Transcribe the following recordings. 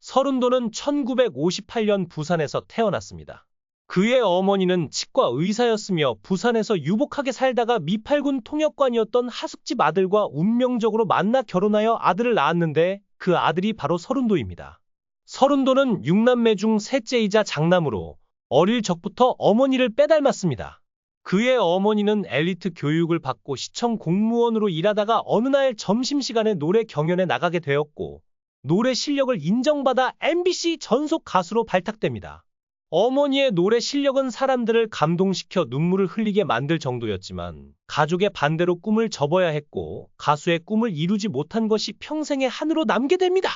서른도는 1958년 부산에서 태어났습니다. 그의 어머니는 치과 의사였으며 부산에서 유복하게 살다가 미팔군 통역관이었던 하숙집 아들과 운명적으로 만나 결혼하여 아들을 낳았는데 그 아들이 바로 서른도입니다. 서른도는 육남매 중 셋째이자 장남으로 어릴 적부터 어머니를 빼닮았습니다. 그의 어머니는 엘리트 교육을 받고 시청 공무원으로 일하다가 어느 날 점심시간에 노래 경연에 나가게 되었고 노래 실력을 인정받아 MBC 전속 가수로 발탁됩니다. 어머니의 노래 실력은 사람들을 감동시켜 눈물을 흘리게 만들 정도였지만 가족의 반대로 꿈을 접어야 했고 가수의 꿈을 이루지 못한 것이 평생의 한으로 남게 됩니다.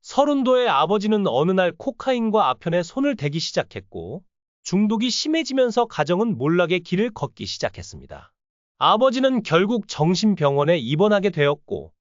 서른도의 아버지는 어느 날 코카인과 아편에 손을 대기 시작했고 중독이 심해지면서 가정은 몰락의 길을 걷기 시작했습니다. 아버지는 결국 정신병원에 입원하게 되었고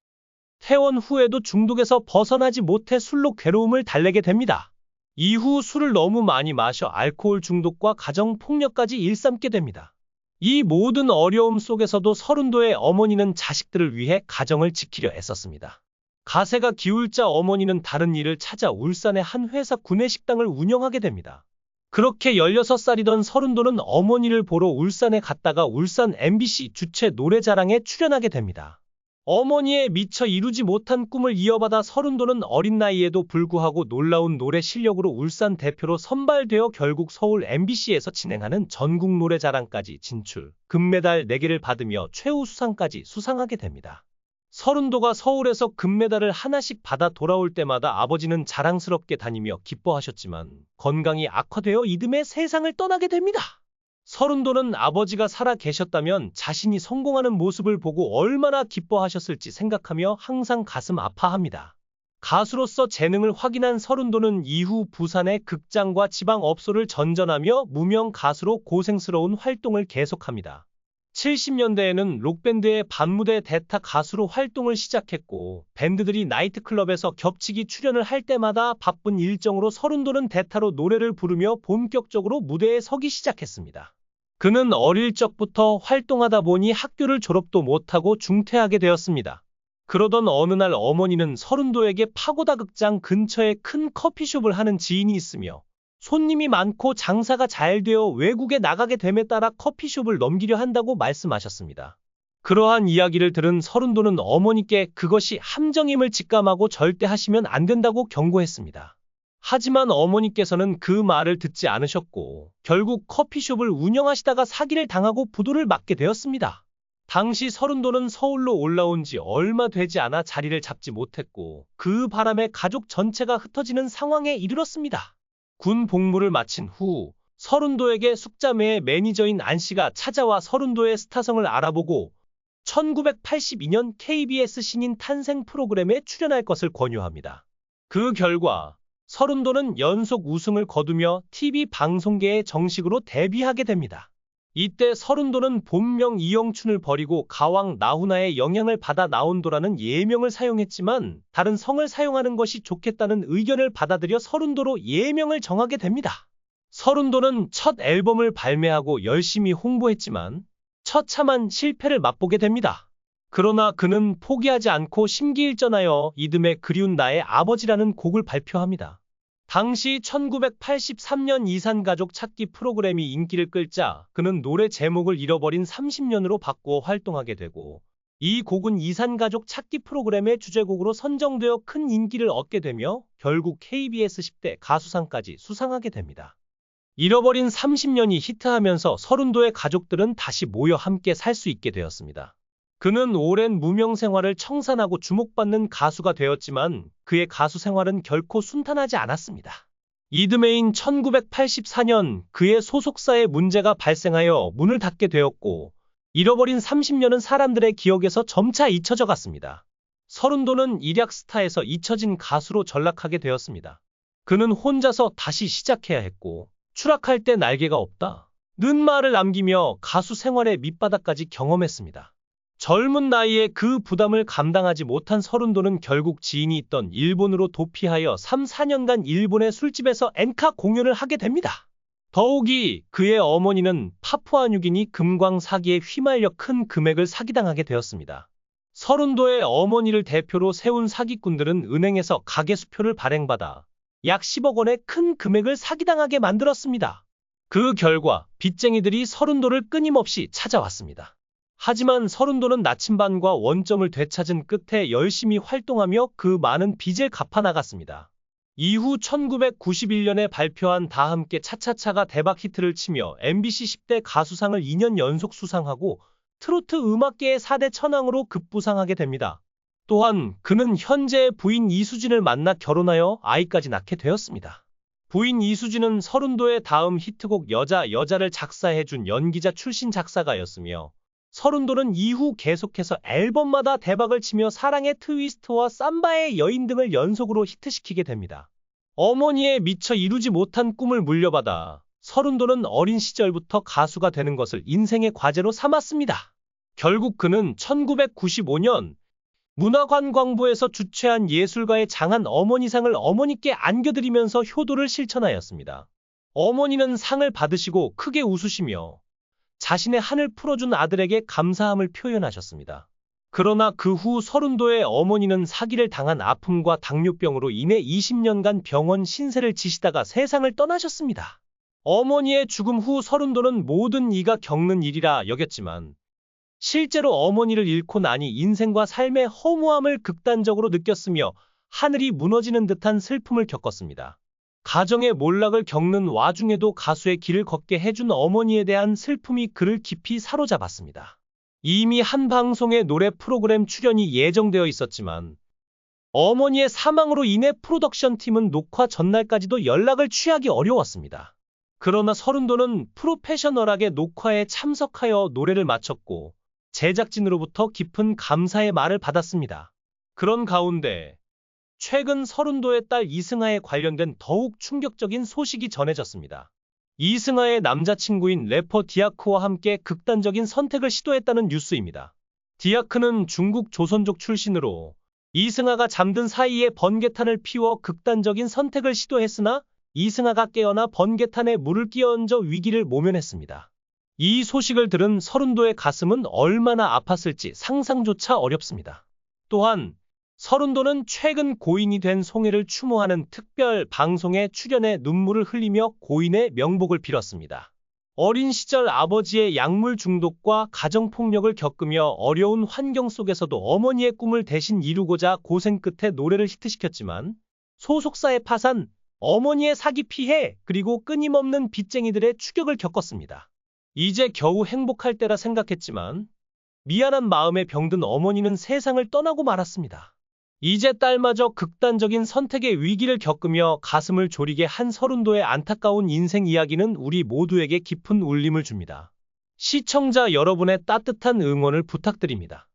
퇴원 후에도 중독에서 벗어나지 못해 술로 괴로움을 달래게 됩니다. 이후 술을 너무 많이 마셔 알코올 중독과 가정 폭력까지 일삼게 됩니다. 이 모든 어려움 속에서도 서른도의 어머니는 자식들을 위해 가정을 지키려 애썼습니다. 가세가 기울자 어머니는 다른 일을 찾아 울산의 한 회사 구내식당을 운영하게 됩니다. 그렇게 16살이던 서른도는 어머니를 보러 울산에 갔다가 울산 MBC 주최 노래자랑에 출연하게 됩니다. 어머니의 미처 이루지 못한 꿈을 이어받아 서른도는 어린 나이에도 불구하고 놀라운 노래 실력으로 울산 대표로 선발되어 결국 서울 MBC에서 진행하는 전국 노래자랑까지 진출, 금메달 4개를 받으며 최우 수상까지 수상하게 됩니다. 서른도가 서울에서 금메달을 하나씩 받아 돌아올 때마다 아버지는 자랑스럽게 다니며 기뻐하셨지만 건강이 악화되어 이듬해 세상을 떠나게 됩니다. 서른도는 아버지가 살아 계셨다면 자신이 성공하는 모습을 보고 얼마나 기뻐하셨을지 생각하며 항상 가슴 아파합니다. 가수로서 재능을 확인한 서른도는 이후 부산의 극장과 지방 업소를 전전하며 무명 가수로 고생스러운 활동을 계속합니다. 70년대에는 록밴드의 반무대 대타 가수로 활동을 시작했고 밴드들이 나이트클럽에서 겹치기 출연을 할 때마다 바쁜 일정으로 서른도는 대타로 노래를 부르며 본격적으로 무대에 서기 시작했습니다. 그는 어릴 적부터 활동하다 보니 학교를 졸업도 못하고 중퇴하게 되었습니다. 그러던 어느 날 어머니는 서른도에게 파고다 극장 근처에 큰 커피숍을 하는 지인이 있으며 손님이 많고 장사가 잘 되어 외국에 나가게 됨에 따라 커피숍을 넘기려 한다고 말씀하셨습니다. 그러한 이야기를 들은 서른도는 어머니께 그것이 함정임을 직감하고 절대 하시면 안 된다고 경고했습니다. 하지만 어머니께서는 그 말을 듣지 않으셨고 결국 커피숍을 운영하시다가 사기를 당하고 부도를 맞게 되었습니다. 당시 서른도는 서울로 올라온 지 얼마 되지 않아 자리를 잡지 못했고 그 바람에 가족 전체가 흩어지는 상황에 이르렀습니다. 군 복무를 마친 후 서른도에게 숙자매의 매니저인 안 씨가 찾아와 서른도의 스타성을 알아보고 1982년 KBS 신인 탄생 프로그램에 출연할 것을 권유합니다. 그 결과 서른도는 연속 우승을 거두며 TV 방송계에 정식으로 데뷔하게 됩니다. 이때 서른도는 본명 이영춘을 버리고 가왕 나훈아의 영향을 받아 나온도라는 예명을 사용했지만 다른 성을 사용하는 것이 좋겠다는 의견을 받아들여 서른도로 예명을 정하게 됩니다. 서른도는 첫 앨범을 발매하고 열심히 홍보했지만 처참한 실패를 맛보게 됩니다. 그러나 그는 포기하지 않고 심기일전하여 이듬해 그리운 나의 아버지라는 곡을 발표합니다. 당시 1983년 이산가족 찾기 프로그램이 인기를 끌자 그는 노래 제목을 잃어버린 30년으로 바꾸어 활동하게 되고 이 곡은 이산가족 찾기 프로그램의 주제곡으로 선정되어 큰 인기를 얻게 되며 결국 KBS 10대 가수상까지 수상하게 됩니다. 잃어버린 30년이 히트하면서 서른도의 가족들은 다시 모여 함께 살 수 있게 되었습니다. 그는 오랜 무명 생활을 청산하고 주목받는 가수가 되었지만 그의 가수 생활은 결코 순탄하지 않았습니다. 이듬해인 1984년 그의 소속사에 문제가 발생하여 문을 닫게 되었고 잃어버린 30년은 사람들의 기억에서 점차 잊혀져 갔습니다. 서른도는 일약 스타에서 잊혀진 가수로 전락하게 되었습니다. 그는 혼자서 다시 시작해야 했고 추락할 때 날개가 없다. 는 말을 남기며 가수 생활의 밑바닥까지 경험했습니다. 젊은 나이에 그 부담을 감당하지 못한 서른도는 결국 지인이 있던 일본으로 도피하여 3, 4년간 일본의 술집에서 엔카 공연을 하게 됩니다. 더욱이 그의 어머니는 파푸아뉴기니 금광 사기에 휘말려 큰 금액을 사기당하게 되었습니다. 서른도의 어머니를 대표로 세운 사기꾼들은 은행에서 가계수표를 발행받아 약 10억 원의 큰 금액을 사기당하게 만들었습니다. 그 결과 빚쟁이들이 서른도를 끊임없이 찾아왔습니다. 하지만 서른도는 나침반과 원점을 되찾은 끝에 열심히 활동하며 그 많은 빚을 갚아나갔습니다. 이후 1991년에 발표한 다 함께 차차차가 대박 히트를 치며 MBC 10대 가수상을 2년 연속 수상하고 트로트 음악계의 4대 천왕으로 급부상하게 됩니다. 또한 그는 현재의 부인 이수진을 만나 결혼하여 아이까지 낳게 되었습니다. 부인 이수진은 서른도의 다음 히트곡 여자 여자를 작사해준 연기자 출신 작사가였으며 서른도는 이후 계속해서 앨범마다 대박을 치며 사랑의 트위스트와 삼바의 여인 등을 연속으로 히트시키게 됩니다. 어머니의 미처 이루지 못한 꿈을 물려받아 서른도는 어린 시절부터 가수가 되는 것을 인생의 과제로 삼았습니다. 결국 그는 1995년 문화관광부에서 주최한 예술가의 장한 어머니상을 어머니께 안겨드리면서 효도를 실천하였습니다. 어머니는 상을 받으시고 크게 웃으시며 자신의 한을 풀어준 아들에게 감사함을 표현하셨습니다. 그러나 그 후 서른도의 어머니는 사기를 당한 아픔과 당뇨병으로 인해 20년간 병원 신세를 지시다가 세상을 떠나셨습니다. 어머니의 죽음 후 서른도는 모든 이가 겪는 일이라 여겼지만 실제로 어머니를 잃고 나니 인생과 삶의 허무함을 극단적으로 느꼈으며 하늘이 무너지는 듯한 슬픔을 겪었습니다. 가정의 몰락을 겪는 와중에도 가수의 길을 걷게 해준 어머니에 대한 슬픔이 그를 깊이 사로잡았습니다. 이미 한 방송의 노래 프로그램 출연이 예정되어 있었지만 어머니의 사망으로 인해 프로덕션 팀은 녹화 전날까지도 연락을 취하기 어려웠습니다. 그러나 서른도는 프로페셔널하게 녹화에 참석하여 노래를 마쳤고 제작진으로부터 깊은 감사의 말을 받았습니다. 그런 가운데 최근 서른도의 딸 이승아에 관련된 더욱 충격적인 소식이 전해졌습니다. 이승아의 남자친구인 래퍼 디아크와 함께 극단적인 선택을 시도했다는 뉴스입니다. 디아크는 중국 조선족 출신으로 이승아가 잠든 사이에 번개탄을 피워 극단적인 선택을 시도했으나 이승아가 깨어나 번개탄에 물을 끼얹어 위기를 모면했습니다. 이 소식을 들은 서른도의 가슴은 얼마나 아팠을지 상상조차 어렵습니다. 또한 서른도는 최근 고인이 된 송혜를 추모하는 특별 방송에 출연해 눈물을 흘리며 고인의 명복을 빌었습니다. 어린 시절 아버지의 약물 중독과 가정폭력을 겪으며 어려운 환경 속에서도 어머니의 꿈을 대신 이루고자 고생 끝에 노래를 히트시켰지만 소속사의 파산, 어머니의 사기 피해, 그리고 끊임없는 빚쟁이들의 추격을 겪었습니다. 이제 겨우 행복할 때라 생각했지만 미안한 마음에 병든 어머니는 세상을 떠나고 말았습니다. 이제 딸마저 극단적인 선택의 위기를 겪으며 가슴을 졸이게 한 서른도의 안타까운 인생 이야기는 우리 모두에게 깊은 울림을 줍니다. 시청자 여러분의 따뜻한 응원을 부탁드립니다.